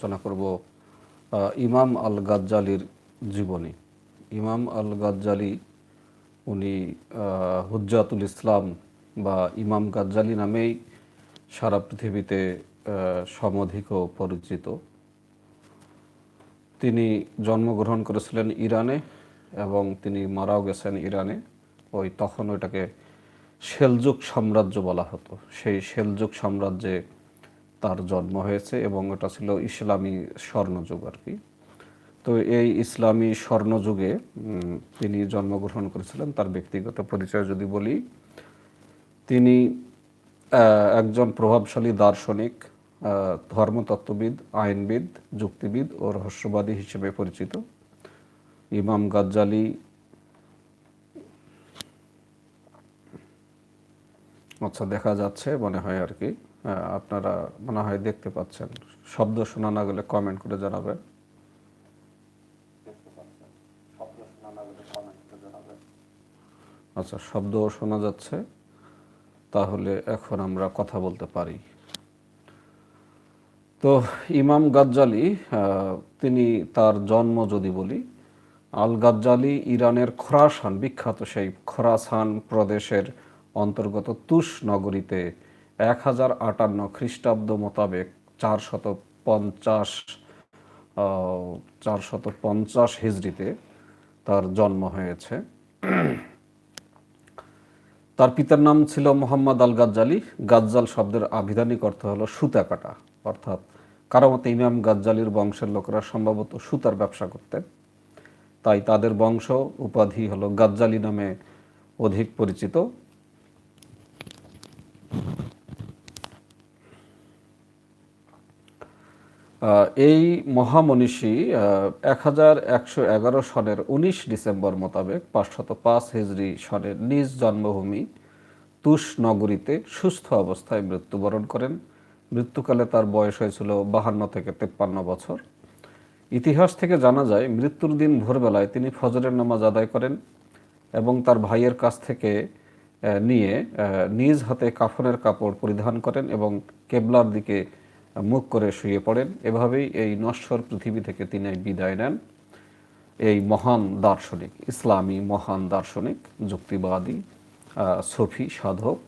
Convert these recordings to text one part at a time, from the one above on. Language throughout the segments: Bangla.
আলোচনা করব ইমাম আল গাজ্জালির জীবনী। ইমাম আল গাজ্জালি উনি হুজ্জাতুল ইসলাম বা ইমাম গাজ্জালি নামেই সারা পৃথিবীতে সমধিক পরিচিত। তিনি জন্মগ্রহণ করেছিলেন ইরানে এবং তিনি মারাও গেছেন ইরানে। ওই তখন ওইটাকে সেলজুক সাম্রাজ্য বলা হতো। সেই সেলজুক সাম্রাজ্যে তার জন্ম হয়েছে এবং ওটা ছিল ইসলামী স্বর্ণযুগ আর কি। তো এই ইসলামী স্বর্ণযুগে তিনি জন্মগ্রহণ করেছিলেন। তার ব্যক্তিগত পরিচয় যদি বলি, তিনি একজন প্রভাবশালী দার্শনিক ধর্মতত্ত্ববিদ, আইনবিদ, যুক্তিবিদ ও রহস্যবাদী হিসেবে পরিচিত। ইমাম গাজ্জালি আচ্ছা দেখা যাচ্ছে মনে হয় আর কি। আপনারা মনে হয় দেখতে পাচ্ছেন। শব্দ শোনা না গেলে কমেন্ট করে জানাবেন। আচ্ছা শব্দ শোনা যাচ্ছে। তাহলে এখন আমরা কথা বলতে পারি। তো ইমাম গাজ্জালি তিনি তার জন্ম যদি বলি আল গাজ্জালি ইরানের খোরাসান, বিখ্যাত সেই খোরাসান প্রদেশের অন্তর্গত তুষ নগরীতে এক হাজার আটান্ন খ্রিস্টাব্দ মোতাবেক চারশত পঞ্চাশ চারশত পঞ্চাশ হিজড়িতে তার জন্ম হয়েছে। তার পিতার নাম ছিল মোহাম্মদ আল গাজ্জালি গাজ্জাল শব্দের আবিধানিক অর্থ হলো সুতা কাটা। অর্থাৎ কারও মতে ইমাম গাজ্জালির বংশের লোকেরা সম্ভবত সুতার ব্যবসা করতেন। তাই তাদের বংশ উপাধি হলো গাজ্জালি নামে অধিক পরিচিত। এই মহামনীষী এক হাজার একশো এগারো সনের উনিশ ডিসেম্বর মোতাবেক পাঁচশত পাঁচ হিজড়ি সনের নিজ জন্মভূমি তুষ নগরীতে সুস্থ অবস্থায় মৃত্যুবরণ করেন। মৃত্যুকালে তার বয়স হয়েছিল বাহান্ন থেকে তেপ্পান্ন বছর। ইতিহাস থেকে জানা যায়, মৃত্যুর দিন ভোরবেলায় তিনি ফজরের নামাজ আদায় করেন এবং তার ভাইয়ের কাছ থেকে নিয়ে নিজ হাতে কাফনের কাপড় পরিধান করেন এবং কেবলার দিকে মুখ করে শুয়ে পড়েন। এভাবেই এই নশ্বর পৃথিবী থেকে তিনি বিদায় নেন। এই মহান দার্শনিক, ইসলামী মহান দার্শনিক, যুক্তিবাদী সফি, সাধক।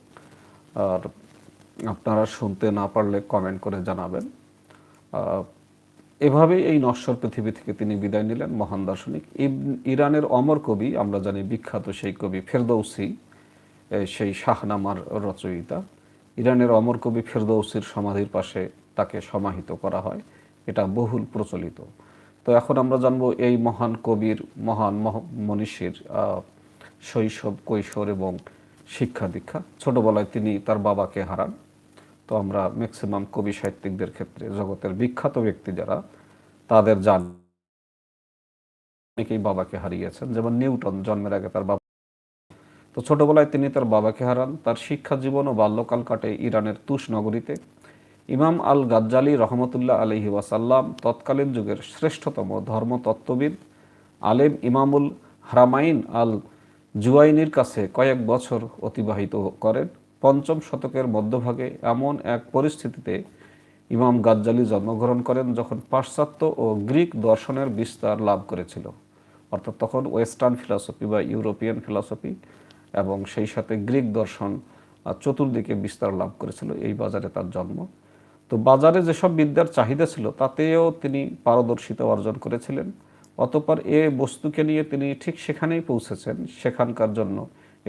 আর আপনারা শুনতে না পারলে কমেন্ট করে জানাবেন। এভাবেই এই নশ্বর পৃথিবী থেকে তিনি বিদায় নিলেন মহান দার্শনিক। ইরানের অমর কবি, আমরা জানি বিখ্যাত সেই কবি ফেরদৌসি সেই শাহনামার রচয়িতা। ইরানের অমর কবি ফেরদৌসির সমাধির পাশে তাকে সমাহিত করা হয়। এটা বহুল প্রচলিত। তো এখন আমরা জানব এই মহান কবির, মহান মনীষীর শৈশব, কৈশোর এবং শিক্ষা দীক্ষা। ছোটবেলায় তিনি তার বাবাকে হারান। তো আমরা ম্যাক্সিমাম কবি সাহিত্যিকদের ক্ষেত্রে জগতের বিখ্যাত ব্যক্তি যারা, তাদের জান অনেকেই বাবাকে হারিয়েছেন। যেমন নিউটন, জন্মের আগে তার বাবা তো ছোটবেলায় তিনি তার বাবাকে হারান। তার শিক্ষা জীবন ও বাল্যকাল কাটে ইরানের তুষ নগরীতে। ইমাম আল গাজ্জালি রহমতুল্লাহ আলহি ওয়াসাল্লাম তৎকালীন যুগের শ্রেষ্ঠতম ধর্মতত্ত্ববিদ, আলেম ইমামুল হারামাইন আল জুয়াইনির কাছে কয়েক বছর অতিবাহিত করেন। পঞ্চম শতকের মধ্যভাগে এমন এক পরিস্থিতিতে ইমাম গাজ্জালি জন্মগ্রহণ করেন যখন পাশ্চাত্য ও গ্রিক দর্শনের বিস্তার লাভ করেছিল। অর্থাৎ তখন ওয়েস্টার্ন ফিলসফি বা ইউরোপিয়ান ফিলসফি এবং সেই সাথে গ্রিক দর্শন চতুর্দিকে বিস্তার লাভ করেছিল। এই বাজারে তার জন্ম। তো বাজারে যেসব বিদ্যার চাহিদা ছিল, তাতেও তিনি পারদর্শিতা অর্জন করেছিলেন। অতঃপর এ বস্তুকে নিয়ে তিনি ঠিক সেখানেই পৌঁছেছেন, সেখানকার জন্য।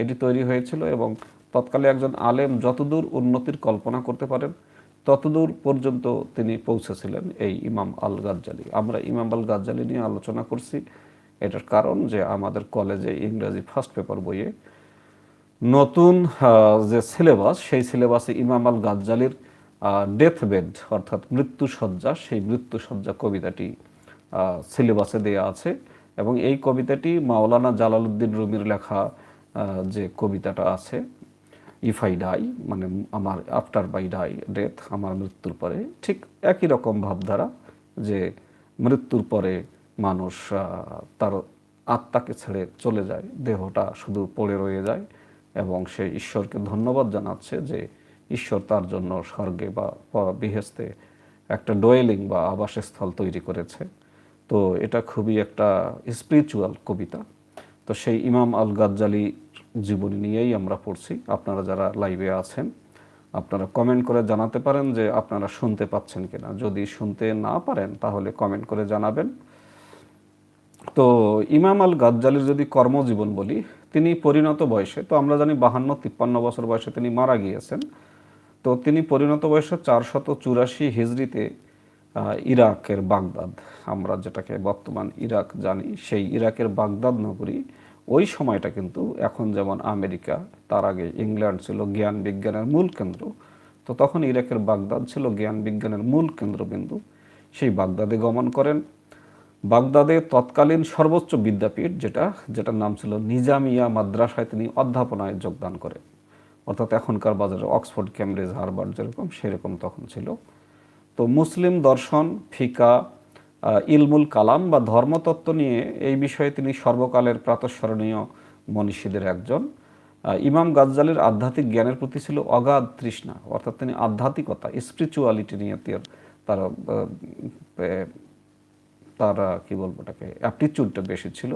এটি তৈরি হয়েছিল এবং তৎকালে একজন আলেম যতদূর উন্নতির কল্পনা করতে পারেন, ততদূর পর্যন্ত তিনি পৌঁছেছিলেন এই ইমাম আল গাজ্জালি আমরা ইমাম আল গাজ্জালি নিয়ে আলোচনা করছি। এটার কারণ যে আমাদের কলেজে ইংরেজি ফার্স্ট পেপার বইয়ে নতুন যে সিলেবাস, সেই সিলেবাসে ইমাম আল গাজ্জালির ডেথ বেড অর্থাৎ মৃত্যুসজ্জা, সেই মৃত্যুসজ্জা কবিতাটি সিলেবাসে দেয়া আছে এবং এই কবিতাটি মাওলানা জালালউদ্দিন রুমির লেখা যে কবিতাটা আছে ইফ আই ডাই মানে আমার আফটার বাই ডাই ডেথ আমার মৃত্যুর পরে, ঠিক একই রকম ভাবধারা যে মৃত্যুর পরে মানুষ তার আত্মাকে ছেড়ে চলে যায়, দেহটা শুধু পড়ে রয়ে যায় এবং সে ঈশ্বরকে ধন্যবাদ জানাচ্ছে যে ঈশ্বর তার জন্য স্বর্গে বা বেহেস্তে একটা ডোয়েলিং বা আবাসস্থল তৈরি করেছে। তো এটা খুবই একটা স্পিরিচুয়াল কবিতা। তো সেই ইমাম আল গাজ্জালি জীবনী নিয়েই আমরা পড়ছি। আপনারা যারা লাইভে আছেন, আপনারা কমেন্ট করে জানাতে পারেন যে আপনারা শুনতে পাচ্ছেন কিনা। যদি শুনতে না পারেন, তাহলে কমেন্ট করে জানাবেন। তো ইমাম আল গাজ্জালির যদি কর্মজীবন বলি, তিনি পরিণত বয়সে, তো আমরা জানি বাহান্ন, তিপ্পান্ন বছর বয়সে তিনি মারা গিয়েছেন। তো তিনি পরিণত বয়সে চারশত চুরাশি হিজড়িতে ইরাকের বাগদাদ, আমরা যেটাকে বর্তমান ইরাক জানি, সেই ইরাকের বাগদাদ নগরী, ওই সময়টা কিন্তু এখন যেমন আমেরিকা, তার আগে ইংল্যান্ড ছিল জ্ঞান বিজ্ঞানের মূল কেন্দ্র, তো তখন ইরাকের বাগদাদ ছিল জ্ঞান বিজ্ঞানের মূল কেন্দ্রবিন্দু। সেই বাগদাদে গমন করেন। বাগদাদে তৎকালীন সর্বোচ্চ বিদ্যাপীঠ যেটা, যেটার নাম ছিল নিজামিয়া মাদ্রাসায় তিনি অধ্যাপনায় যোগদান করেন। অর্থাৎ এখনকার বাজারে অক্সফোর্ড ক্যামব্রিজ হারবার্ড যেরকম, সেরকম তখন ছিল। তো মুসলিম দর্শন, ফিকা ইলমুল কালাম বা ধর্মতত্ত্ব নিয়ে এই বিষয়ে তিনি সর্বকালের প্রাতঃস্মরণীয় মনীষীদের একজন। ইমাম গাজ্জালের আধ্যাত্মিক জ্ঞানের প্রতি ছিল অগাধ তৃষ্ণা, অর্থাৎ তিনি আধ্যাত্মিকতা স্পিরিচুয়ালিটি নিয়ে তার তার কি বলব এটাকে অ্যাপটিচিউডটা বেশি ছিল।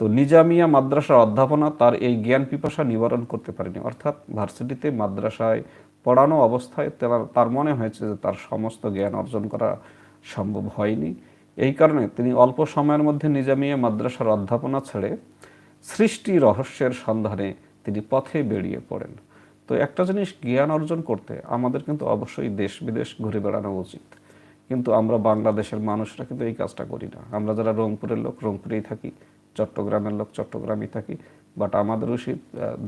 তো নিজামিয়া মাদ্রাসার অধ্যাপনা তার এই জ্ঞান পিপাসা নিবারণ করতে পারেনি। অর্থাৎ ভার্সিটিতে মাদ্রাসায় পড়ানো অবস্থায় তার মনে হয়েছে যে তার সমস্ত জ্ঞান অর্জন করা সম্ভব হয়নি। এই কারণে তিনি অল্প সময়ের মধ্যে নিজামিয়া মাদ্রাসার অধ্যাপনা ছেড়ে সৃষ্টি রহস্যের সন্ধানে তিনি পথে বেরিয়ে পড়েন। তো একটা জিনিস জ্ঞান অর্জন করতে আমাদের কিন্তু অবশ্যই দেশ বিদেশ ঘুরে বেড়ানো উচিত। কিন্তু আমরা বাংলাদেশের মানুষরা কিন্তু এই কাজটা করি না। আমরা যারা রংপুরের লোক, রংপুরেই থাকি চট্টগ্রামের লোক, চট্টগ্রামই থাকি। বাট আমাদের উচিত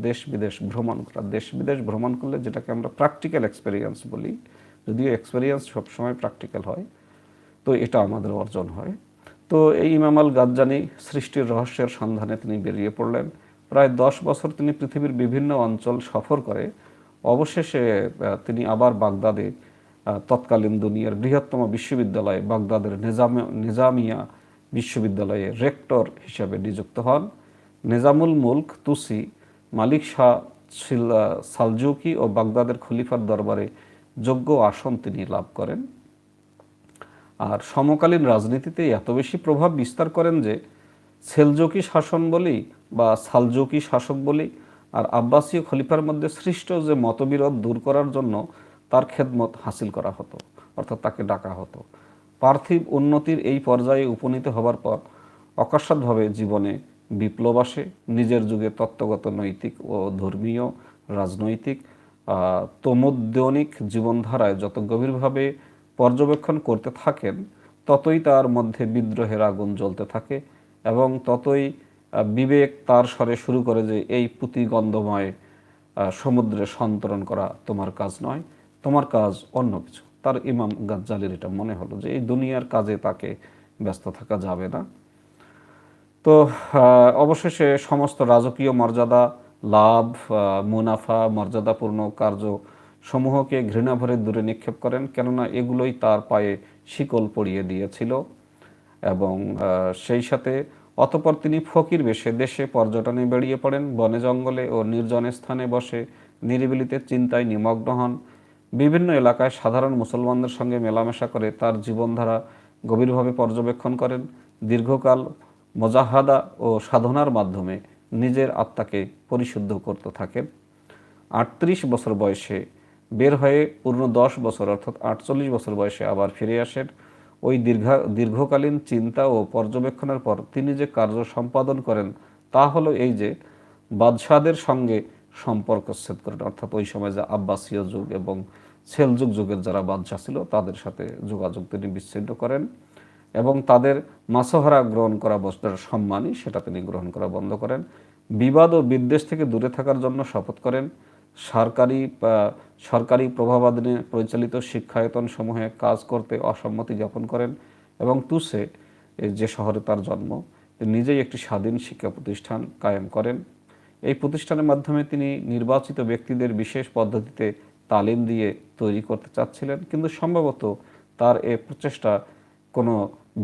দেশ বিদেশ ভ্রমণ করা। দেশ বিদেশ ভ্রমণ করলে যেটাকে আমরা প্র্যাকটিক্যাল এক্সপেরিয়েন্স বলি, যদিও এক্সপেরিয়েন্স সবসময় প্র্যাকটিক্যাল হয়, তো এটা আমাদের অর্জন হয়। তো এই ইমাম আল গাজ্জানি সৃষ্টির রহস্যের সন্ধানে তিনি বেরিয়ে পড়লেন। প্রায় দশ বছর তিনি পৃথিবীর বিভিন্ন অঞ্চল সফর করে। অবশেষে তিনি আবার বাগদাদে তৎকালীন দুনিয়ার বৃহত্তম বিশ্ববিদ্যালয় বাগদাদের নিজাম, নিজামিয়া বিশ্ববিদ্যালয়ে রেক্টর হিসেবে নিযুক্ত হন। নিজামুল মুলক, তুসি, মালিক শাহ সালজুকি ও বাগদাদের খলিফার দরবারে যোগ্য আসন তিনি লাভ করেন। আর সমকালীন রাজনীতিতে এত বেশি প্রভাব বিস্তার করেন যে সেলজুকি শাসন বলি বা সালজুকি শাসক বলি আর আব্বাসীয় খলিফার মধ্যে সৃষ্ট যে মতবিরোধ দূর করার জন্য তার খেদমত হাসিল করা হতো, অর্থাৎ তাকে ডাকা হতো। পার্থিব উন্নতির এই পর্যায়ে উপনীত হবার পর অকস্মাৎভাবে জীবনে বিপ্লব আসে। নিজের যুগে তত্ত্বগত নৈতিক ও ধর্মীয়, রাজনৈতিক তমোদ্যনিক জীবনধারায় যত গভীরভাবে পর্যবেক্ষণ করতে থাকেন, ততই তার মধ্যে বিদ্রোহের আগুন জ্বলতে থাকে এবং ততই বিবেক তার স্বরে শুরু করে যে এই পুঁতিগন্ধময় সমুদ্রে সন্তরণ করা তোমার কাজ নয়, তোমার কাজ অন্য কিছু। তার ইমাম গাজ্জালির এটা মনে হলো যে এই দুনিয়ার কাজে তাকে ব্যস্ত থাকা যাবে না। তো অবশেষে সমস্ত রাজকীয় মর্যাদা, লাভ মুনাফা, মর্যাদাপূর্ণ কার্য সমূহকে ঘৃণা ভরে দূরে নিক্ষেপ করেন, কেননা এগুলোই তার পায়ে শিকল পড়িয়ে দিয়েছিল এবং সেই সাথে অতপর তিনি ফকির বেশে দেশে পর্যটনে বেরিয়ে পড়েন, বনে জঙ্গলে ও নির্জন স্থানে বসে নিরিবিলিতে চিন্তায় নিমগ্ন হন। বিভিন্ন এলাকায় সাধারণ মুসলমানদের সঙ্গে মেলামেশা করে তার জীবনধারা গভীরভাবে পর্যবেক্ষণ করেন। দীর্ঘকাল মজাহাদা ও সাধনার মাধ্যমে নিজের আত্মাকে পরিশুদ্ধ করতে থাকেন। আটত্রিশ বছর বয়সে বের হয়ে পূর্ণ দশ বছর অর্থাৎ আটচল্লিশ বছর বয়সে আবার ফিরে আসেন। ওই দীর্ঘা, দীর্ঘকালীন চিন্তা ও পর্যবেক্ষণের পর তিনি যে কার্য সম্পাদন করেন তা হলো এই যে বাদশাদের সঙ্গে সম্পর্ক ছেদ করেন অর্থাৎ ওই সময় যে আব্বাসীয় যুগ এবং সেলযুগ যুগের যারা বাদশাহ ছিল, তাদের সাথে যোগাযোগ তিনি বিচ্ছিন্ন করেন এবং তাদের মাসোহারা গ্রহণ করা বস্তুর সম্মানই সেটা তিনি গ্রহণ করা বন্ধ করেন। বিবাদ ও বিদ্বেষ থেকে দূরে থাকার জন্য শপথ করেন। সরকারি সরকারি প্রভাবাধীনে পরিচালিত শিক্ষায়তন সমূহে কাজ করতে অসম্মতি জ্ঞাপন করেন এবং তুসে যে শহরে তার জন্ম নিজেই একটি স্বাধীন শিক্ষা প্রতিষ্ঠান কায়েম করেন। এই প্রতিষ্ঠানের মাধ্যমে তিনি নির্বাচিত ব্যক্তিদের বিশেষ পদ্ধতিতে তালিম দিয়ে তৈরি করতে চাচ্ছিলেন, কিন্তু সম্ভবত তার এ প্রচেষ্টা কোনো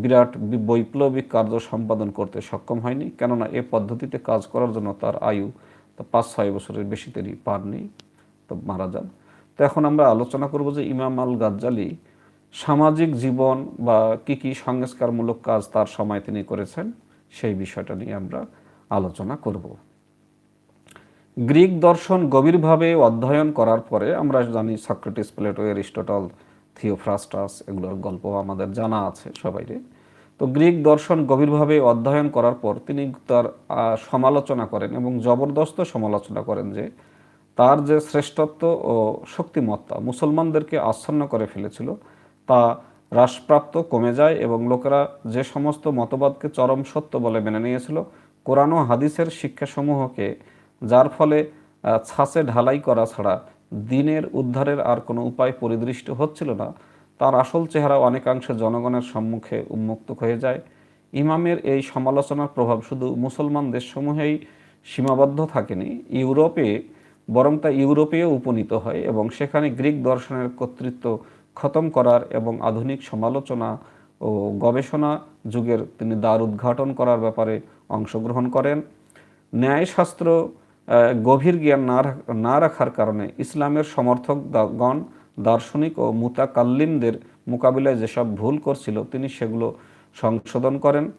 বিরাট বৈপ্লবিক কার্য সম্পাদন করতে সক্ষম হয়নি, কেননা এ পদ্ধতিতে কাজ করার জন্য তার আয়ু পাঁচ ছয় বছরের বেশি তিনি পাননি, তো মারা যান। তো এখন আমরা আলোচনা করব যে ইমাম আল গাজ্জালি সামাজিক জীবন বা কি কি সংস্কারমূলক কাজ তার সময় তিনি করেছেন, সেই বিষয়টা নিয়ে আমরা আলোচনা করব। গ্রিক দর্শন গভীরভাবে অধ্যয়ন করার পরে আমরা জানি সক্রেটিস প্লেটো, এরিস্টটল, থিওফ্রাস্টাস, এগুলোর গল্প আমাদের জানা আছে সবাইরে তো গ্রিক দর্শন গভীরভাবে অধ্যয়ন করার পর তিনি তার সমালোচনা করেন এবং জবরদস্ত সমালোচনা করেন যে তার যে শ্রেষ্ঠত্ব ও শক্তিমত্তা মুসলমানদেরকে আচ্ছন্ন করে ফেলেছিল, তা হ্রাসপ্রাপ্ত কমে যায় এবং লোকেরা যে সমস্ত মতবাদকে চরম সত্য বলে মেনে নিয়েছিল, কোরআন ও হাদিসের শিক্ষাসমূহকে যার ফলে ছাঁচে ঢালাই করা ছাড়া দিনের উদ্ধারের আর কোনো উপায় পরিদৃষ্ট হচ্ছিল না। তার আসল চেহারা অনেকাংশে জনগণের সম্মুখে উন্মুক্ত হয়ে যায়। ইমামের এই সমালোচনার প্রভাব শুধু মুসলমান দেশসমূহেই সীমাবদ্ধ থাকেনি, ইউরোপে, বরং তা ইউরোপেও উপনীত হয় এবং সেখানে গ্রিক দর্শনের কর্তৃত্ব খতম করার এবং আধুনিক সমালোচনা ও গবেষণা যুগের তিনি দ্বার উদ্ঘাটন করার ব্যাপারে অংশগ্রহণ করেন। ন্যায়শাস্ত্র গভীর জ্ঞান না না রাখার কারণে ইসলামের সমর্থক দা- গণ দার্শনিক ও মুতাকাল্লিমদের মোকাবিলায় যেসব ভুল করছিল, তিনি সেগুলো সংশোধন করেন।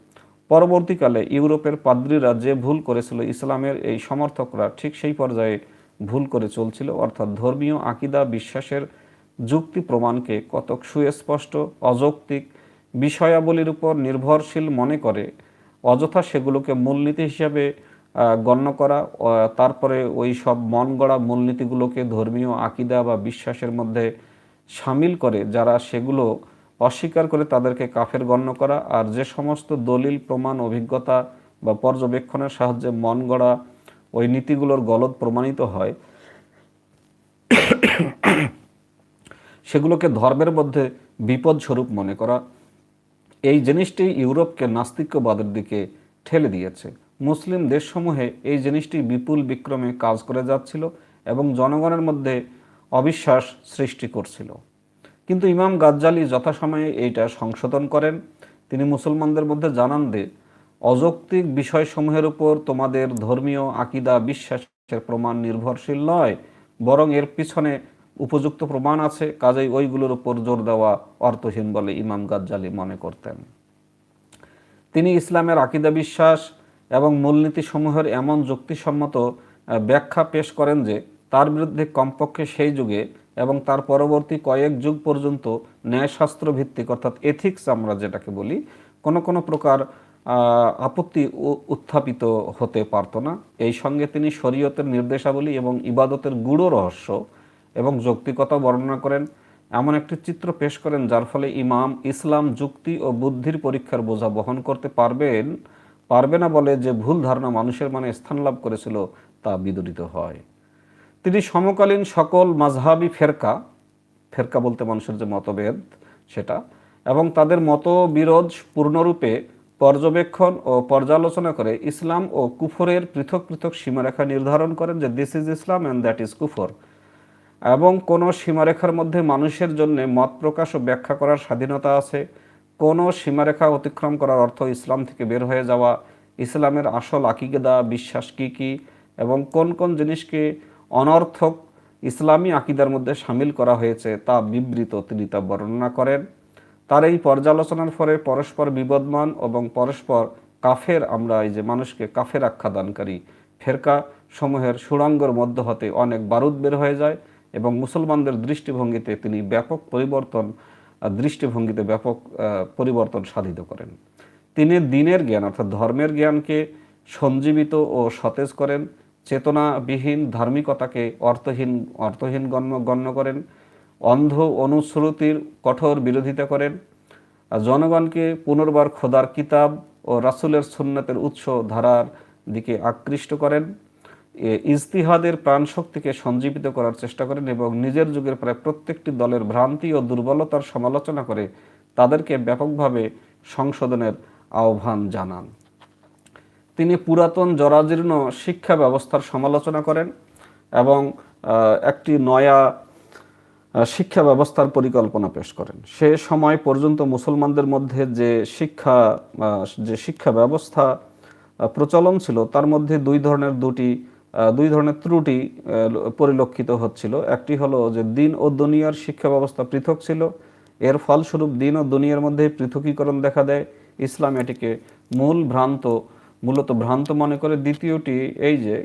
পরবর্তীকালে ইউরোপের পাদ্রীরা যে ভুল করেছিল, ইসলামের এই সমর্থকরা ঠিক সেই পর্যায়ে ভুল করে চলছিল। অর্থাৎ ধর্মীয় আকিদা, বিশ্বাসের যুক্তি প্রমাণকে কতক সুস্পষ্ট, অযৌক্তিক বিষয়াবলীর উপর নির্ভরশীল মনে করে, অযথা সেগুলোকে মূলনীতি হিসাবে গণ্য করা তারপরে ওই সব মন গড়া মূলনীতিগুলোকে ধর্মীয় আকিদা বা বিশ্বাসের মধ্যে সামিল করে যারা সেগুলো অস্বীকার করে তাদেরকে কাফের গণ্য করা আর যে সমস্ত দলিল, প্রমাণ, অভিজ্ঞতা বা পর্যবেক্ষণের সাহায্যে মন গড়া ওই নীতিগুলোর গলদ প্রমাণিত হয়, সেগুলোকে ধর্মের মধ্যে বিপদ স্বরূপ মনে করা। এই জিনিসটি ইউরোপকে নাস্তিক্যবাদের দিকে ঠেলে দিয়েছে। মুসলিম দেশসমূহে এই জিনিসটি বিপুল বিক্রমে কাজ করে যাচ্ছিল এবং জনগণের মধ্যে অবিশ্বাস সৃষ্টি করছিল। কিন্তু ইমাম গাজ্জালি যথাসময়ে এইটা সংশোধন করেন। তিনি মুসলমানদের মধ্যে জানান যে, অযৌক্তিক বিষয়সমূহের উপর তোমাদের ধর্মীয় আকিদা বিশ্বাসের প্রমাণ নির্ভরশীল নয়, বরং এর পিছনে উপযুক্ত প্রমাণ আছে। কাজেই ওইগুলোর উপর জোর দেওয়া অর্থহীন বলে ইমাম গাজ্জালি মনে করতেন। তিনি ইসলামের আকিদা বিশ্বাস এবং মূলনীতিসমূহের এমন যুক্তিসম্মত ব্যাখ্যা পেশ করেন যে তার বিরুদ্ধে কমপক্ষে সেই যুগে এবং তার পরবর্তী কয়েক যুগ পর্যন্ত ন্যায়শাস্ত্র ভিত্তিক অর্থাৎ এথিক্স আমরা যেটাকে বলি, কোনো কোনো প্রকার আপত্তি উত্থাপিত হতে পারত না। এই সঙ্গে তিনি শরীয়তের নির্দেশাবলী এবং ইবাদতের গূঢ় রহস্য এবং যৌক্তিকতা বর্ণনা করেন। এমন একটি চিত্র পেশ করেন যার ফলে ইমাম ইসলাম যুক্তি ও বুদ্ধির পরীক্ষার বোঝা বহন করতে পারবেন। পারবে না বলে যে ভুল ধারণা মানুষের মনে স্থান লাভ করেছিল, তা বিদরিত হয়। তিনি সমকালীন সকল মাঝহাবি ফেরকা ফেরকা বলতে মানুষের যে মতভেদ সেটা, এবং তাদের মতবিরোধ পূর্ণরূপে পর্যবেক্ষণ ও পর্যালোচনা করে ইসলাম ও কুফরের পৃথক পৃথক সীমারেখা নির্ধারণ করেন যে this is Islam and that is কুফর। এবং কোনো সীমারেখার মধ্যে মানুষের জন্য মত প্রকাশ ও ব্যাখ্যা করার স্বাধীনতা আছে। কোনো সীমারেখা অতিক্রম করার অর্থ ইসলাম থেকে বের হয়ে যাওয়া, ইসলামের আসল আকিদা বিশ্বাস কি কি, এবং কোন কোন জিনিসকে অনর্থক ইসলামী আকিদার মধ্যে সামিল করা হয়েছে তা বিবৃত তিনি তা বর্ণনা করেন। তার এই পর্যালোচনার ফলে পরস্পর বিবদমান এবং পরস্পর কাফের, আমরা এই যে মানুষকে কাফের আখ্যা দানকারী ফেরকা সমূহের সুড়ঙ্গর মধ্য হতে অনেক বারুদ বের হয়ে যায় এবং মুসলমানদের দৃষ্টিভঙ্গিতে তিনি ব্যাপক পরিবর্তন দৃষ্টিভঙ্গিতে ব্যাপক পরিবর্তন সাধিত করেন। তিনি দিনের জ্ঞান, অর্থাৎ ধর্মের জ্ঞানকে সঞ্জীবিত ও সতেজ করেন, চেতনাবিহীন ধার্মিকতাকে অর্থহীন অর্থহীন গণ্য গণ্য করেন, অন্ধ অনুশ্রুতির কঠোর বিরোধিতা করেন জনগণকে পুনর্বার খোদার কিতাব ও রাসূলের সুন্নাতের উৎস ধারার দিকে আকৃষ্ট করেন। ইজতিহাদের প্রাণশক্তিকে সঞ্জীবিত করার চেষ্টা করেন এবং নিজের যুগের প্রায় প্রত্যেকটি দলের ভ্রান্তি ও দুর্বলতার সমালোচনা করে তাদেরকে ব্যাপকভাবে সংশোধনের আহ্বান জানান। তিনি পুরাতন জরাজীর্ণ শিক্ষা ব্যবস্থার সমালোচনা করেন এবং একটি নয়া শিক্ষা ব্যবস্থার পরিকল্পনা পেশ করেন। সে সময় পর্যন্ত মুসলমানদের মধ্যে যে শিক্ষা যে শিক্ষা ব্যবস্থা প্রচলন ছিল, তার মধ্যে দুই ধরনের দুটি দুই ধরনের ত্রুটি পরিলক্ষিত হচ্ছিল। একটি হলো যে দিন ও দুনিয়ার শিক্ষা ব্যবস্থা পৃথক ছিল। এর ফলস্বরূপ দিন ও দুনিয়ার মধ্যে পৃথকীকরণ দেখা দেয়। ইসলাম এটিকে মূল ভ্রান্ত, মূলত ভ্রান্ত মনে করে। দ্বিতীয়টি এই যে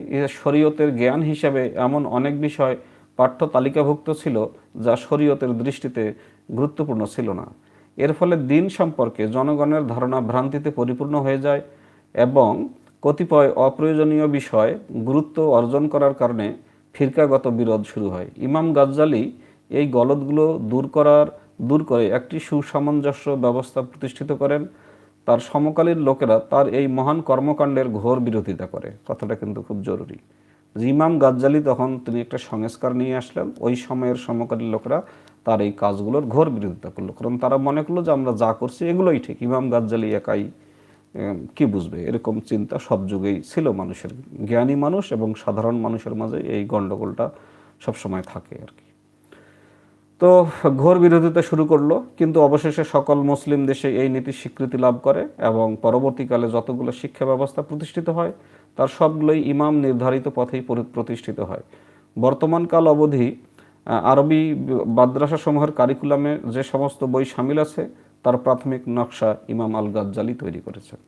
শরীয়তের জ্ঞান হিসাবে এমন অনেক বিষয় পাঠ্য তালিকাভুক্ত ছিল, যা শরীয়তের দৃষ্টিতে গুরুত্বপূর্ণ ছিল না। এর ফলে দিন সম্পর্কে জনগণের ধারণা ভ্রান্তিতে পরিপূর্ণ হয়ে যায় এবং কতিপয় অপ্রয়োজনীয় বিষয় গুরুত্ব অর্জন করার কারণে ফিরকাগত বিরোধ শুরু হয়। ইমাম গাজ্জালি এই গলদগুলো দূর করার, দূর করে একটি সুসামঞ্জস্য ব্যবস্থা প্রতিষ্ঠিত করেন। তার সমকালীন লোকেরা তার এই মহান কর্মকাণ্ডের ঘোর বিরোধিতা করে। কথাটা কিন্তু খুব জরুরি। ইমাম গাজ্জালি তখন তিনি একটা সংস্কার নিয়ে আসলেন। ওই সময়ের সমকালীন লোকেরা তার এই কাজগুলোর ঘোর বিরোধিতা করল। কারণ তারা মনে করল যে আমরা যা করছি এগুলোই ঠিক। ইমাম গাজ্জালি একাই কি বুঝবে? এরকম চিন্তা সব যুগেই ছিল মানুষের। জ্ঞানী মানুষ এবং সাধারণ মানুষের মাঝে এই গণ্ডগোলটা সবসময় থাকে আর কি। তো ঘোর বিরোধিতা শুরু করল, কিন্তু অবশেষে সকল মুসলিম দেশে এই নীতি স্বীকৃতি লাভ করে এবং পরবর্তীকালে যতগুলো শিক্ষা ব্যবস্থা প্রতিষ্ঠিত হয়, তার সবগুলোই ইমাম নির্ধারিত পথেই প্রতিষ্ঠিত হয়। বর্তমানকাল অবধি আরবি মাদ্রাসা সমূহের কারিকুলামে যে সমস্ত বই সামিল আছে তার প্রাথমিক নকশা ইমাম আল গাজ্জালি তৈরি করেছেন।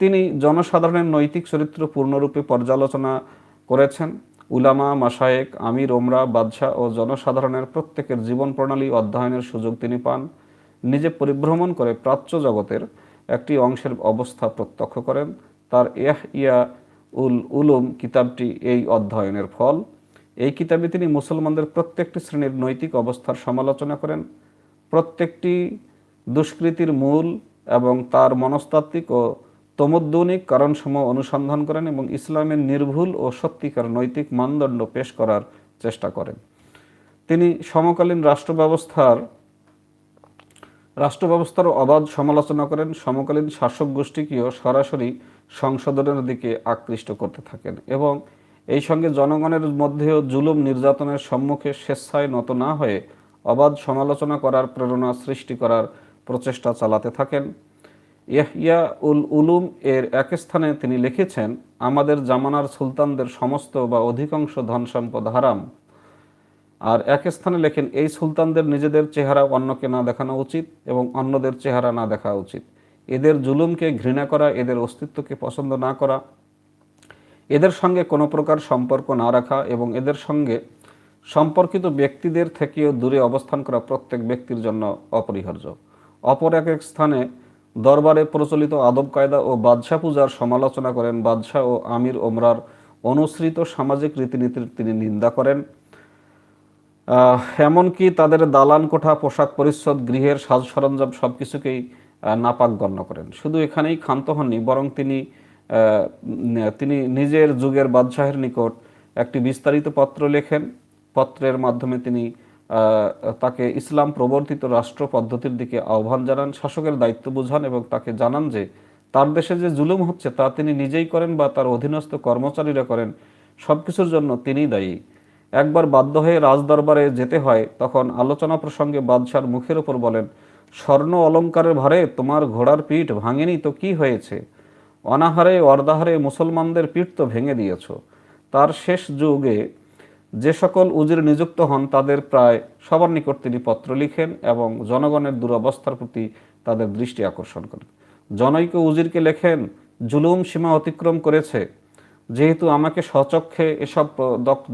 তিনি জনসাধারণের নৈতিক চরিত্র পূর্ণরূপে পর্যালোচনা করেছেন। উলামা মাসায়েক আমির ওমরা বাদশাহ ও জনসাধারণের প্রত্যেকের জীবন প্রণালী অধ্যয়নের সুযোগ তিনি পান। নিজে পরিভ্রমণ করে প্রাচ্য জগতের একটি অংশের অবস্থা প্রত্যক্ষ করেন। তার এহ ইয়া উল উলুম কিতাবটি এই অধ্যয়নের ফল। এই কিতাবে তিনি মুসলমানদের প্রত্যেকটি শ্রেণির নৈতিক অবস্থার সমালোচনা করেন। প্রত্যেকটি দুষ্কৃতির মূল এবং তার মনস্তাত্ত্বিক ও তমদ্দনিক কারণসমূহ অনুসন্ধান করেন এবং ইসলামের নির্ভুল ও সত্যিকার নৈতিক মানদণ্ড পেশ করার চেষ্টা করেন। তিনি সমকালীন রাষ্ট্র ব্যবস্থার রাষ্ট্র ব্যবস্থার অবাধ সমালোচনা করেন, সমকালীন শাসক গোষ্ঠীকেও সরাসরি সংশোধনের দিকে আকৃষ্ট করতে থাকেন এবং এই সঙ্গে জনগণের মধ্যেও জুলুম নির্যাতনের সম্মুখে স্বেচ্ছায় নত না হয়ে অবাধ সমালোচনা করার প্রেরণা সৃষ্টি করার প্রচেষ্টা চালাতে থাকেন। ইয়াহিয়া উল উলুম এর এক স্থানে তিনি লিখেছেন, আমাদের জামানার সুলতানদের সমস্ত বা অধিকাংশ ধন সম্পদ হারাম। আর এক স্থানে লেখেন, এই সুলতানদের নিজেদের চেহারা অন্যকে না দেখানো উচিত এবং অন্যদের চেহারা না দেখা উচিত। এদের জুলুমকে ঘৃণা করা, এদের অস্তিত্বকে পছন্দ না করা। এদের সঙ্গে কোনো প্রকার সম্পর্ক না রাখা এবং এদের সঙ্গে সম্পর্কিত ব্যক্তিদের থেকেও দূরে অবস্থান করা প্রত্যেক ব্যক্তির জন্য অপরিহার্য। অপর এক এক স্থানে দরবারে প্রচলিত আদব কায়দা ও বাদশাহ পূজার সমালোচনা করেন বাদশাহ ও আমির ওমরার অনুসৃত সামাজিক রীতিনীতির তিনি নিন্দা করেন। এমনকি তাদের দালান কোঠা, পোশাক পরিচ্ছদ, গৃহের সাজ সরঞ্জাম সব কিছুকেই নাপাক গণ্য করেন। শুধু এখানেই ক্ষান্ত হননি, বরং তিনি তিনি নিজের যুগের বাদশাহের নিকট একটি বিস্তারিত পত্র লেখেন। পত্রের মাধ্যমে তিনি তাকে ইসলাম প্রবর্তিত রাষ্ট্র পদ্ধতির দিকে আহ্বান জানান, শাসকের দায়িত্ব বুঝান এবং তাকে জানান যে, তার দেশে যে জুলুম হচ্ছে তা তিনি নিজেই করেন বা তার অধীনস্থ কর্মচারীরা করেন সব কিছুর জন্য তিনিই দায়ী। একবার বাধ্য হয়ে রাজদরবারে যেতে হয়, তখন আলোচনা প্রসঙ্গে বাদশার মুখের ওপর বলেন, স্বর্ণ অলঙ্কারের ভারে তোমার ঘোড়ার পিঠ ভাঙেনি তো কি হয়েছে? অনাহারে অর্ধাহারে মুসলমানদের পিঠ তো ভেঙে দিয়েছ। তার শেষ যুগে যে সকল উজির নিযুক্ত হন, তাদের প্রায় সবার নিকট তিনি পত্র লিখেন এবং জনগণের দুরবস্থার প্রতি তাদের দৃষ্টি আকর্ষণ করেন। জনৈক উজিরকে লেখেন, জুলুম সীমা অতিক্রম করেছে। যেহেতু আমাকে সচক্ষে এসব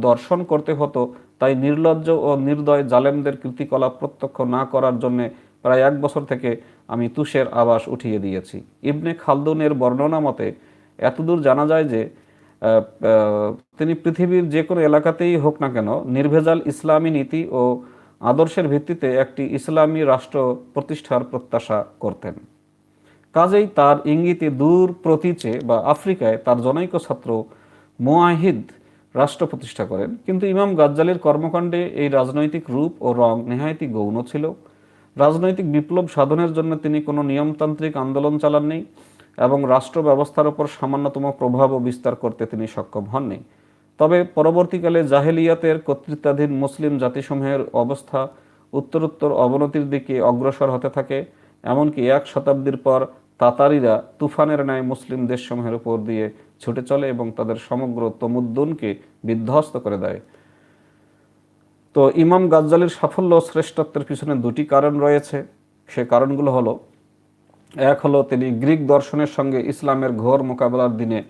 দর্শন করতে হতো, তাই নির্লজ্জ ও নির্দয় জালেমদের কৃতিকলাপ প্রত্যক্ষ না করার জন্য প্রায় এক বছর থেকে আমি তুষের আবাস উঠিয়ে দিয়েছি। ইবনে খালদুনের বর্ণনা মতে, এতদূর জানা যায় যে তিনি পৃথিবীর যে কোনো এলাকাতেই হোক না কেন নির্ভেজাল ইসলামী নীতি ও আদর্শের ভিত্তিতে একটি ইসলামী রাষ্ট্র প্রতিষ্ঠার প্রত্যাশা করতেন। কাজেই তার ইঙ্গিতে দূর প্রতীচে বা আফ্রিকায় তার জনৈক ছাত্র মোয়াহিদ রাষ্ট্র প্রতিষ্ঠা করেন। কিন্তু ইমাম গাজ্জালির কর্মকাণ্ডে এই রাজনৈতিক রূপ ও রং নেহায়তি গৌণ ছিল। রাজনৈতিক বিপ্লব সাধনের জন্য তিনি কোনো নিয়মতান্ত্রিক আন্দোলন চালাননি। এবং রাষ্ট্র ব্যবস্থার উপর সামান্যতম প্রভাবও বিস্তার করতে তিনি সক্ষম হননি। তবে পরবর্তীকালে জাহেলিয়াতের কর্তৃত্বাধীন মুসলিম জাতিসমূহের অবস্থা উত্তরোত্তর অবনতির দিকে অগ্রসর হতে থাকে, এমনকি এক শতাব্দীর পর তাতারিরা তুফানের ন্যায় মুসলিম দেশসমূহের উপর দিয়ে ছুটে চলে এবং তাদের সমগ্র তমুদ্দুনকে বিধ্বস্ত করে দেয়। তো ইমাম গাজ্জালির সাফল্য ও শ্রেষ্ঠত্বের পিছনে দুটি কারণ রয়েছে। সে কারণগুলো হলো এক হলো তিনি গ্রিক দর্শনের সঙ্গে ইসলামের ঘোর মোকাবেলার দিনে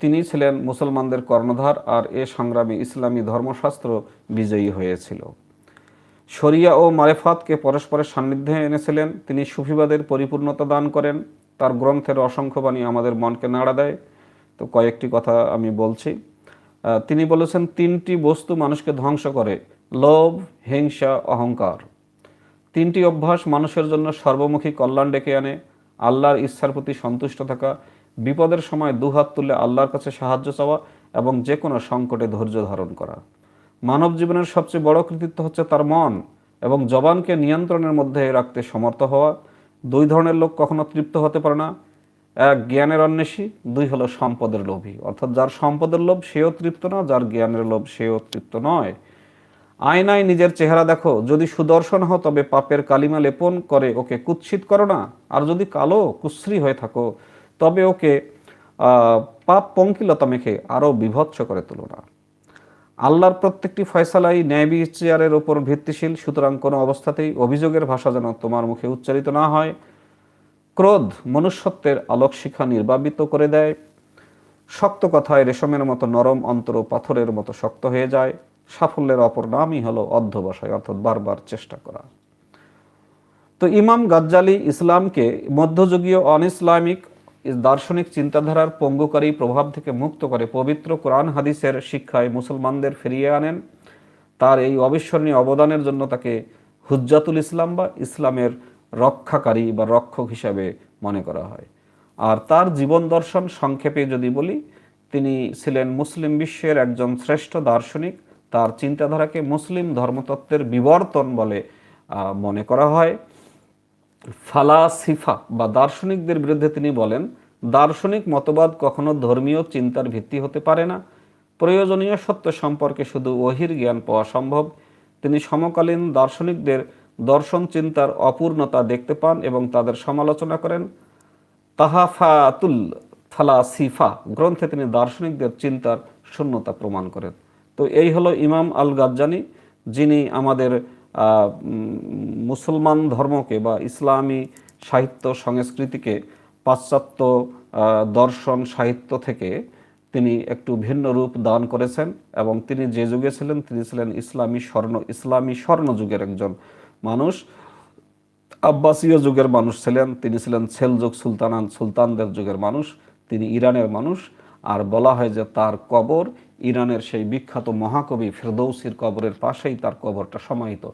তিনি ছিলেন মুসলমানদের কর্ণধার আর এ সংগ্রামী ইসলামী ধর্মশাস্ত্র বিজয়ী হয়েছিল। শরিয়া ও মারেফাতকে পরস্পরের সান্নিধ্যে এনেছিলেন। তিনি সুফিবাদের পরিপূর্ণতা দান করেন। তার গ্রন্থের অসংখ্য বাণী আমাদের মনকে নাড়া দেয়। তো কয়েকটি কথা আমি বলছি। তিনি বলেছেন, তিনটি বস্তু মানুষকে ধ্বংস করে, লোভ, হিংসা, অহংকার। তিনটি অভ্যাস মানুষের জন্য সর্বমুখী কল্যাণ ডেকে আনে, আল্লাহর ইচ্ছার প্রতি সন্তুষ্ট থাকা, বিপদের সময় দুহাত তুলে আল্লাহর কাছে সাহায্য চাওয়া এবং যে কোনো সংকটে ধৈর্য ধারণ করা। মানব জীবনের সবচেয়ে বড় কৃতিত্ব হচ্ছে তার মন এবং জবানকে নিয়ন্ত্রণের মধ্যে রাখতে সমর্থ হওয়া। দুই ধরনের লোক কখনো তৃপ্ত হতে পারে না। এক, জ্ঞানের অন্বেষী, দুই হলো সম্পদের লোভী। অর্থাৎ যার সম্পদের লোভ সেও তৃপ্ত না, যার জ্ঞানের লোভ সেও তৃপ্ত নয়। আয়নায় নিজের চেহারা দেখো, যদি সুদর্শন হও তবে পাপের কালিমা লেপন করে, ওকে কুৎসিত করো না। আর যদি কালো, কুশ্রী হয়ে থাকো, তবে ওকে পাপ পঙ্কিলতা মেখে আরও বিভৎস করে তুলো না। আল্লাহর প্রত্যেকটি ফয়সালাই ন্যায় বিচারের ওপর ভিত্তিশীল, সুতরাং কোনো অবস্থাতেই অভিযোগের ভাষা যেন তোমার মুখে উচ্চারিত না হয়। ক্রোধ মনুষ্যত্বের আলোক শিখা নির্বাবিত করে দেয়। শক্ত কথায় রেশমের মতো নরম অন্তর পাথরের মতো শক্ত হয়ে যায়। সাফল্যের অপর নামই হলো অধ্যবসায়, অর্থাৎ বারবার চেষ্টা করা। তো ইমাম গাজ্জালি ইসলামকে মধ্যযুগীয় অন ইসলামিক দার্শনিক চিন্তাধারার পঙ্গুকারী প্রভাব থেকে মুক্ত করে পবিত্র কোরআন হাদিসের শিক্ষায় মুসলমানদের ফিরিয়ে আনেন। তার এই অবিস্মরণীয় অবদানের জন্য তাকে হুজ্জাতুল ইসলাম বা ইসলামের রক্ষাকারী বা রক্ষক হিসাবে মনে করা হয়। আর তার জীবন দর্শন সংক্ষেপে যদি বলি, তিনি ছিলেন মুসলিম বিশ্বের একজন শ্রেষ্ঠ দার্শনিক তার চিন্তাধারাকে মুসলিম ধর্মতত্ত্বের বিবর্তন বলে মনে করা হয়। ফালাসিফা বা দার্শনিকদের বিরুদ্ধে তিনি বলেন, দার্শনিক মতবাদ কখনো ধর্মীয় চিন্তার ভিত্তি হতে পারে না। প্রয়োজনীয় সত্য সম্পর্কে শুধু ওহির জ্ঞান পাওয়া সম্ভব। তিনি সমকালীন দার্শনিকদের দর্শন চিন্তার অপূর্ণতা দেখতে পান এবং তাদের সমালোচনা করেন। তাহাফাতুল ফালাসিফা গ্রন্থে তিনি দার্শনিকদের চিন্তার শূন্যতা প্রমাণ করেন। তো এই হলো ইমাম আল গাজ্জানি যিনি আমাদের মুসলমান ধর্মকে বা ইসলামী সাহিত্য সংস্কৃতিকে পাশ্চাত্য দর্শন সাহিত্য থেকে তিনি একটু ভিন্ন রূপ দান করেছেন এবং তিনি যে যুগে ছিলেন, তিনি ছিলেন ইসলামী স্বর্ণ ইসলামী স্বর্ণ যুগের একজন মানুষ। আব্বাসীয় যুগের মানুষ ছিলেন, তিনি ছিলেন সেলযুগ সুলতানান, সুলতানদের যুগের মানুষ, তিনি ইরানের মানুষ। আর বলা হয় যে তার কবর ইরানের সেই বিখ্যাত মহাকবি ফেরদৌসির কবরের পাশেই তার কবরটা সমাহিত।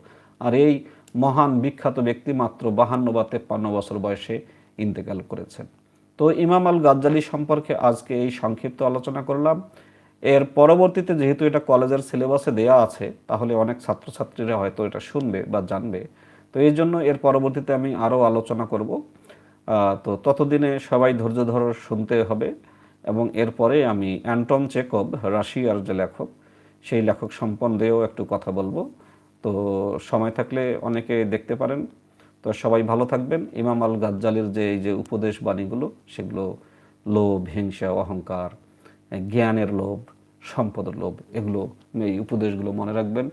আর এই মহান বিখ্যাত ব্যক্তি মাত্র বাহান্ন বা তেপ্পান্ন বছর বয়সে ইন্তেকাল করেছেন। তো ইমাম আল গাজ্জালি সম্পর্কে আজকে এই সংক্ষিপ্ত আলোচনা করলাম। এর পরবর্তীতে যেহেতু এটা কলেজের সিলেবাসে দেয়া আছে, তাহলে অনেক ছাত্রছাত্রীরা হয়তো এটা শুনবে বা জানবে। তো এই জন্য এর পরবর্তীতে আমি আরও আলোচনা করব। তো ততদিনে সবাই ধৈর্য ধরে, শুনতে হবে। এবং এরপরে আমি অ্যান্টন চেকব রাশিয়ার যে লেখক, সেই লেখক সম্বন্ধেও একটু কথা বলব। তো সময় থাকলে অনেকে দেখতে পারেন। তো সবাই ভালো থাকবেন। ইমাম আল গাজ্জালির যে এই যে উপদেশ বাণীগুলো, সেগুলো লোভ, হিংসা, অহংকার, জ্ঞানের লোভ, সম্পদের লোভ, এগুলো এই উপদেশগুলো মনে রাখবেন।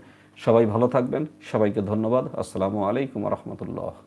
সবাই ভালো থাকবেন। সবাইকে ধন্যবাদ। আসসালামু আলাইকুম রহমতুল্লাহ।